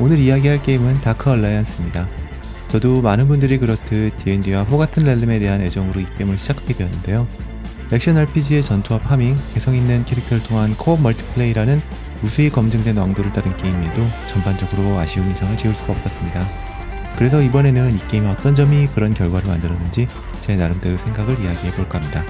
오늘 이야기할 게임은 다크 얼라이언스입니다. 저도 많은 분들이 그렇듯 D&D와 호 같은 렐름에 대한 애정으로 이 게임을 시작하게 되었는데요. 액션 RPG의 전투와 파밍, 개성 있는 캐릭터를 통한 코업 멀티플레이라는 무수히 검증된 왕도를 따른 게임에도 전반적으로 아쉬운 인상을 지울 수가 없었습니다. 그래서 이번에는 이 게임의 어떤 점이 그런 결과를 만들었는지 제 나름대로 생각을 이야기해 볼까 합니다.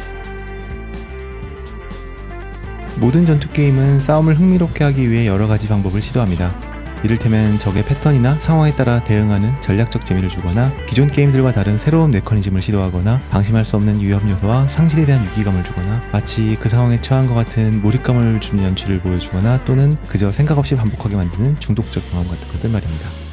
모든 전투 게임은 싸움을 흥미롭게 하기 위해 여러 가지 방법을 시도합니다. 이를테면 적의 패턴이나 상황에 따라 대응하는 전략적 재미를 주거나 기존 게임들과 다른 새로운 메커니즘을 시도하거나 방심할 수 없는 위험 요소와 상실에 대한 위기감을 주거나 마치 그 상황에 처한 것 같은 몰입감을 주는 연출을 보여주거나 또는 그저 생각 없이 반복하게 만드는 중독적 경험 같은 것들 말입니다.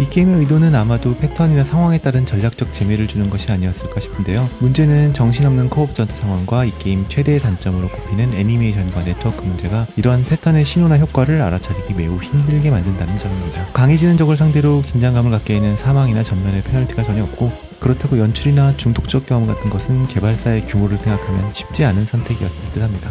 이 게임의 의도는 아마도 패턴이나 상황에 따른 전략적 재미를 주는 것이 아니었을까 싶은데요. 문제는 정신없는 코업 전투 상황과 이 게임 최대의 단점으로 꼽히는 애니메이션과 네트워크 문제가 이러한 패턴의 신호나 효과를 알아차리기 매우 힘들게 만든다는 점입니다. 강해지는 적을 상대로 긴장감을 갖게 하는 사망이나 전면의 페널티가 전혀 없고 그렇다고 연출이나 중독적 경험 같은 것은 개발사의 규모를 생각하면 쉽지 않은 선택이었을 듯 합니다.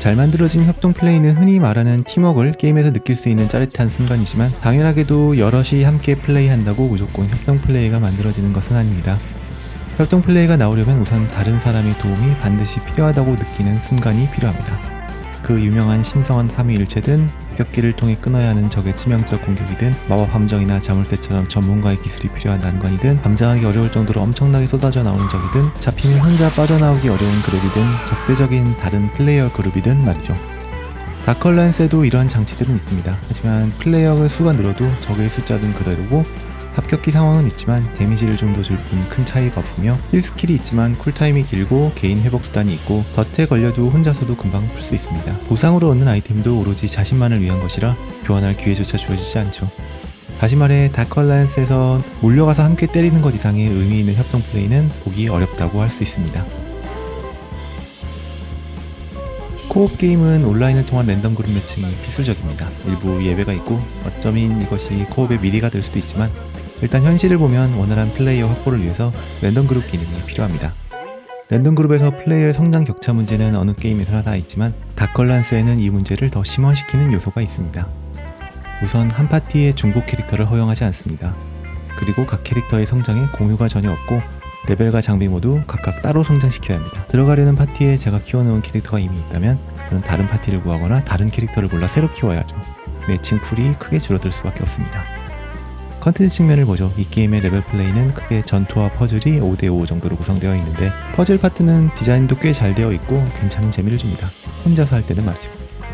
잘 만들어진 협동 플레이는 흔히 말하는 팀워크를 게임에서 느낄 수 있는 짜릿한 순간이지만 당연하게도 여럿이 함께 플레이한다고 무조건 협동 플레이가 만들어지는 것은 아닙니다. 협동 플레이가 나오려면 우선 다른 사람의 도움이 반드시 필요하다고 느끼는 순간이 필요합니다. 그 유명한 신성한 삼위일체든 격기를 통해 끊어야 하는 적의 치명적 공격이든 마법 함정이나 자물쇠처럼 전문가의 기술이 필요한 난관이든 감당하기 어려울 정도로 엄청나게 쏟아져 나오는 적이든 잡히면 혼자 빠져나오기 어려운 그룹이든 적대적인 다른 플레이어 그룹이든 말이죠. 다컬란스에도 이러한 장치들은 있습니다. 하지만 플레이어 수가 늘어도 적의 숫자는 그대로고 합격기 상황은 있지만 데미지를 좀 더 줄 뿐 큰 차이가 없으며 힐 스킬이 있지만 쿨타임이 길고 개인 회복 수단이 있고 덫에 걸려도 혼자서도 금방 풀 수 있습니다. 보상으로 얻는 아이템도 오로지 자신만을 위한 것이라 교환할 기회조차 주어지지 않죠. 다시 말해 다컬라이언스에서 몰려가서 함께 때리는 것 이상의 의미 있는 협동 플레이는 보기 어렵다고 할 수 있습니다. 코업 게임은 온라인을 통한 랜덤 그룹 매칭이 필수적입니다. 일부 예외가 있고 어쩌면 이것이 코업의 미리가 될 수도 있지만 일단 현실을 보면 원활한 플레이어 확보를 위해서 랜덤 그룹 기능이 필요합니다. 랜덤 그룹에서 플레이어의 성장 격차 문제는 어느 게임에서나 다 있지만 다컬란스에는 이 문제를 더 심화시키는 요소가 있습니다. 우선 한 파티의 중복 캐릭터를 허용하지 않습니다. 그리고 각 캐릭터의 성장에 공유가 전혀 없고 레벨과 장비 모두 각각 따로 성장시켜야 합니다. 들어가려는 파티에 제가 키워놓은 캐릭터가 이미 있다면 저는 다른 파티를 구하거나 다른 캐릭터를 골라 새로 키워야죠. 매칭 풀이 크게 줄어들 수밖에 없습니다. 컨텐츠 측면을 보죠. 이 게임의 레벨 플레이는 크게 전투와 퍼즐이 5대5 정도로 구성되어 있는데 퍼즐 파트는 디자인도 꽤 잘 되어 있고 괜찮은 재미를 줍니다. 혼자서 할 때는 말이죠.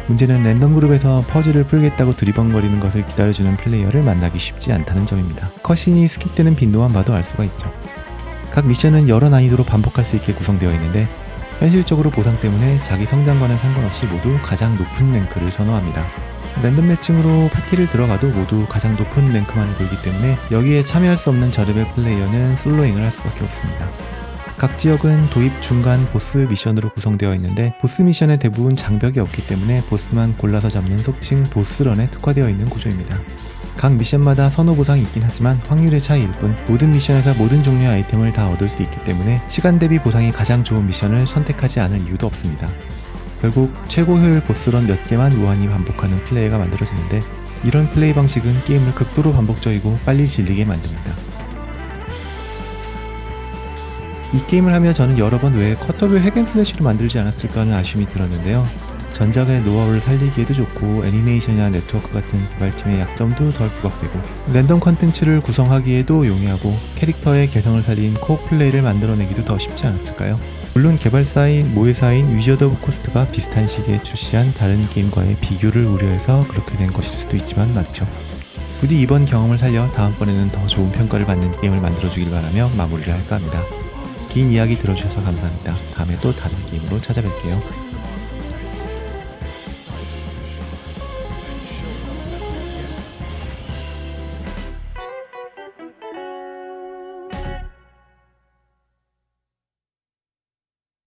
문제는 랜덤 그룹에서 퍼즐을 풀겠다고 두리번거리는 것을 기다려주는 플레이어를 만나기 쉽지 않다는 점입니다. 컷신이 스킵되는 빈도만 봐도 알 수가 있죠. 각 미션은 여러 난이도로 반복할 수 있게 구성되어 있는데 현실적으로 보상 때문에 자기 성장과는 상관없이 모두 가장 높은 랭크를 선호합니다. 랜덤 매칭으로 파티를 들어가도 모두 가장 높은 랭크만을 돌기 때문에 여기에 참여할 수 없는 저레벨 플레이어는 솔로잉을 할 수밖에 없습니다. 각 지역은 도입 중간 보스 미션으로 구성되어 있는데 보스 미션의 대부분 장벽이 없기 때문에 보스만 골라서 잡는 속칭 보스런에 특화되어 있는 구조입니다. 각 미션마다 선호 보상이 있긴 하지만 확률의 차이일 뿐 모든 미션에서 모든 종류의 아이템을 다 얻을 수 있기 때문에 시간 대비 보상이 가장 좋은 미션을 선택하지 않을 이유도 없습니다. 결국 최고 효율 보스런 몇 개만 무한히 반복하는 플레이가 만들어지는데 이런 플레이 방식은 게임을 극도로 반복적이고 빨리 질리게 만듭니다. 이 게임을 하며 저는 여러 번 왜 컷더블 핵앤슬래시로 만들지 않았을까 하는 아쉬움이 들었는데요. 전작의 노하우를 살리기에도 좋고 애니메이션이나 네트워크 같은 개발팀의 약점도 덜 부각되고 랜덤 컨텐츠를 구성하기에도 용이하고 캐릭터의 개성을 살린 코어 플레이를 만들어내기도 더 쉽지 않았을까요? 물론 개발사인 모회사인 위저드 오브 코스트가 비슷한 시기에 출시한 다른 게임과의 비교를 우려해서 그렇게 된 것일 수도 있지만 맞죠. 부디 이번 경험을 살려 다음번에는 더 좋은 평가를 받는 게임을 만들어주길 바라며 마무리를 할까 합니다. 긴 이야기 들어주셔서 감사합니다. 다음에 또 다른 게임으로 찾아뵐게요.